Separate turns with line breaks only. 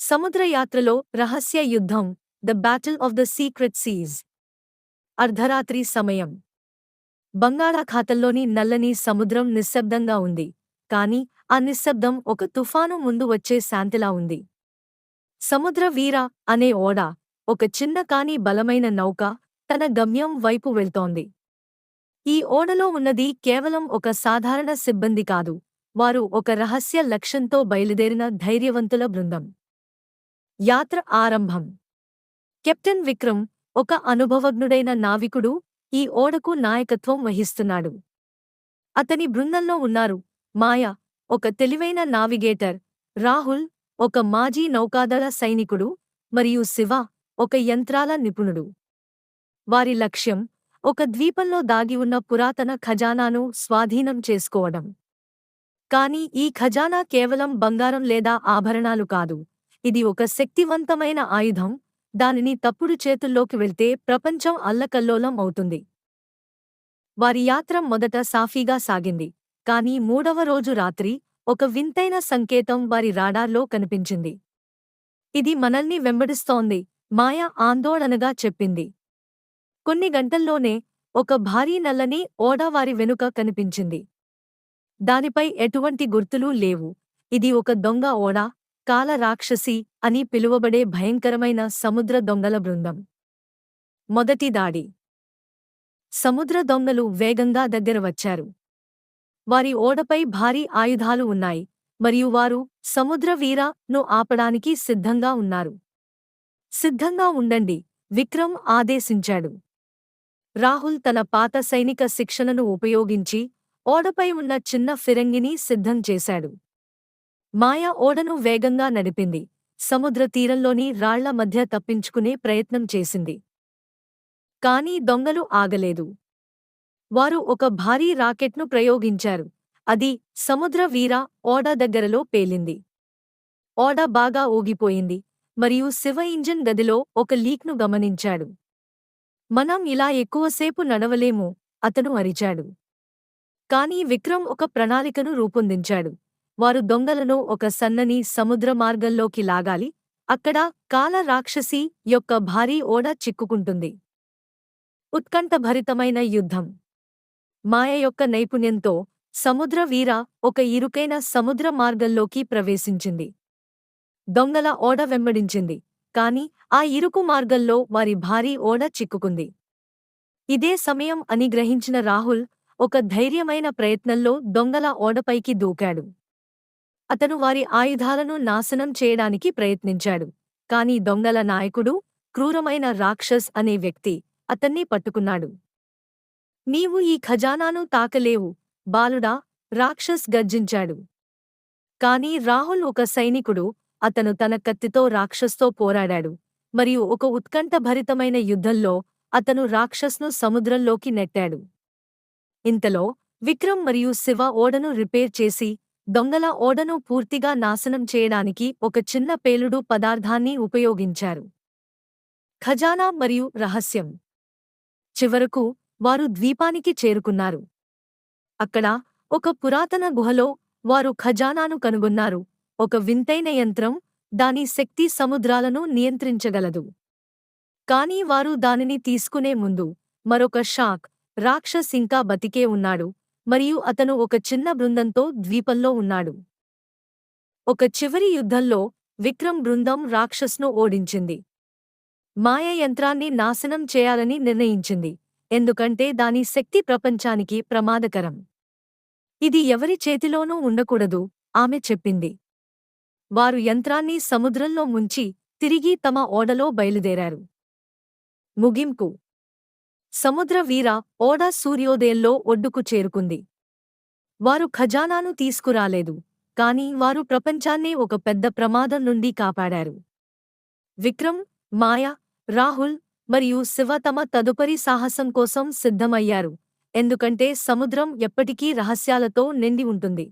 సముద్రయాత్రలో రహస్య యుద్ధం the battle of the secret siege అర్ధరాత్రి సమయం. బంగాళాఖాతంలోని నల్లని సముద్రం నిశ్శబ్దంగా ఉంది కాని ఆ నిశ్శబ్దం ఒక తుఫాను ముందు వచ్చే శాంతిలా ఉంది. సముద్ర వీర అనే ఓడ ఒక చిన్న కాని బలమైన నౌక తన గమ్యం వైపు వెళ్తోంది. ఈ ఓడలో ఉన్నది కేవలం ఒక సాధారణ సిబ్బంది కాదు వారు ఒక రహస్య లక్ష్యంతో బయలుదేరిన ధైర్యవంతుల బృందం. యాత్ర ఆరంభం. కెప్టెన్ విక్రమ్ ఒక అనుభవజ్ఞుడైన నావికుడు ఈ ఓడకు నాయకత్వం వహిస్తున్నాడు. అతని బృందంలో ఉన్నారు మాయ ఒక తెలివైన నావిగేటర్ రాహుల్ ఒక మాజీ నౌకాదళ సైనికుడు మరియు శివ ఒక యంత్రాల నిపుణుడు. వారి లక్ష్యం ఒక ద్వీపంలో దాగి ఉన్న పురాతన ఖజానాను స్వాధీనం చేసుకోవడం. కాని ఈ ఖజానా కేవలం బంగారం లేదా ఆభరణాలు కాదు. ఇది ఒక శక్తివంతమైన ఆయుధం. దానిని తప్పుడు చేతుల్లోకి వెళ్తే ప్రపంచం అల్లకల్లోలం అవుతుంది. వారి యాత్ర మొదట సాఫీగా సాగింది. కాని మూడవ రోజు రాత్రి ఒక వింతైన సంకేతం వారి రాడార్లో కనిపించింది. ఇది మనల్ని వెంబడిస్తోంది. మాయ ఆందోళనగా చెప్పింది. కొన్ని గంటల్లోనే ఒక భారీ నల్లని ఓడ వారి వెనుక కనిపించింది. దానిపై ఎటువంటి గుర్తులు లేవు. ఇది ఒక దొంగ ఓడ. కాలరాక్షసి అని పిలువబడే భయంకరమైన సముద్ర దొంగల బృందం. మొదటి దాడి. సముద్ర దొంగలు వేగంగా దగ్గర వచ్చారు. వారి ఓడపై భారీ ఆయుధాలు ఉన్నాయి మరియు వారు సముద్ర వీర ను ఆపడానికి సిద్ధంగా ఉన్నారు. సిద్ధంగా ఉండండి విక్రమ్ ఆదేశించాడు. రాహుల్ తన పాత సైనిక శిక్షణను ఉపయోగించి ఓడపై ఉన్న చిన్న ఫిరంగిని సిద్ధం చేశాడు. మాయా ఓడను వేగంగా నడిపింది. సముద్ర తీరంలోని రాళ్ళ మధ్య తప్పించుకునే ప్రయత్నం చేసింది. కాని దొంగలు ఆగలేదు. వారు ఒక భారీ రాకెట్ను ప్రయోగించారు. అది సముద్ర వీర ఓడ దగ్గరలో పేలింది. ఓడ బాగా ఊగిపోయింది. మరియు శివ ఇంజన్ గదిలో ఒక లీక్ను గమనించాడు. మనం ఇలా ఎక్కువసేపు నడవలేము అతను అరిచాడు. కాని విక్రమ్ ఒక ప్రణాళికను రూపొందించాడు. వారు దొంగలను ఒక సన్నని సముద్ర మార్గంలోకి లాగాలి అక్కడ కాల రాక్షసి యొక్క భారీ ఓడ చిక్కుకుంటుంది. ఉత్కంఠభరితమైన యుద్ధం. మాయ యొక్క నైపుణ్యంతో సముద్ర వీర ఒక ఇరుకైన సముద్ర మార్గంలోకి ప్రవేశించింది. దొంగల ఓడ వెంబడించింది కాని ఆ ఇరుకు మార్గంలో వారి భారీ ఓడ చిక్కుకుంది. ఇదే సమయం అని గ్రహించిన రాహుల్ ఒక ధైర్యమైన ప్రయత్నంలో దొంగల ఓడపైకి దూకాడు. అతను వారి ఆయుధాలను నాశనం చేయడానికి ప్రయత్నించాడు. కాని దొంగల నాయకుడు క్రూరమైన రాక్షస్ అనే వ్యక్తి అతన్ని పట్టుకున్నాడు. నీవు ఈ ఖజానాను తాకలేవు బాలుడా! రాక్షస్ గర్జించాడు. కాని రాహుల్ ఒక సైనికుడు అతను తన కత్తితో రాక్షస్తో పోరాడాడు. మరియు ఒక ఉత్కంఠభరితమైన యుద్ధంలో అతను రాక్షస్ను సముద్రంలోకి నెట్టాడు. ఇంతలో విక్రమ్ మరియు శివ ఓడను రిపేర్ చేసి దొంగల ఓడను పూర్తిగా నాశనం చేయడానికి ఒక చిన్న పేలుడు పదార్థాన్ని ఉపయోగించారు. ఖజానా మరియు రహస్యం. చివరకు వారు ద్వీపానికి చేరుకున్నారు. అక్కడ ఒక పురాతన గుహలో వారు ఖజానాను కనుగొన్నారు. ఒక వింతైన యంత్రం దాని శక్తి సముద్రాలను నియంత్రించగలదు. కాని వారు దానిని తీసుకునే ముందు మరొక షాక్ రాక్షస్ ఇంకా బతికే ఉన్నాడు. మరియు అతను ఒక చిన్న బృందంతో ద్వీపంలో ఉన్నాడు. ఒక చివరి యుద్ధంలో విక్రమ్ బృందం రాక్షస్ను ఓడించింది. మాయ యంత్రాన్ని నాశనం చేయాలని నిర్ణయించింది ఎందుకంటే దాని శక్తి ప్రపంచానికి ప్రమాదకరం. ఇది ఎవరి చేతిలోనూ ఉండకూడదు ఆమె చెప్పింది. వారు యంత్రాన్ని సముద్రంలో ముంచి తిరిగి తమ ఓడలో బయలుదేరారు. ముగింపు. సముద్ర వీర ఓడ సూర్యోదయంలో ఒడ్డుకు చేరుకుంది. వారు ఖజానాను తీసుకురాలేదు కాని వారు ప్రపంచాన్నే ఒక పెద్ద ప్రమాదం నుండి కాపాడారు. విక్రమ్ మాయ రాహుల్ మరియు శివ తమ తదుపరి సాహసం కోసం సిద్ధమయ్యారు ఎందుకంటే సముద్రం ఎప్పటికీ రహస్యాలతో నిండి ఉంటుంది.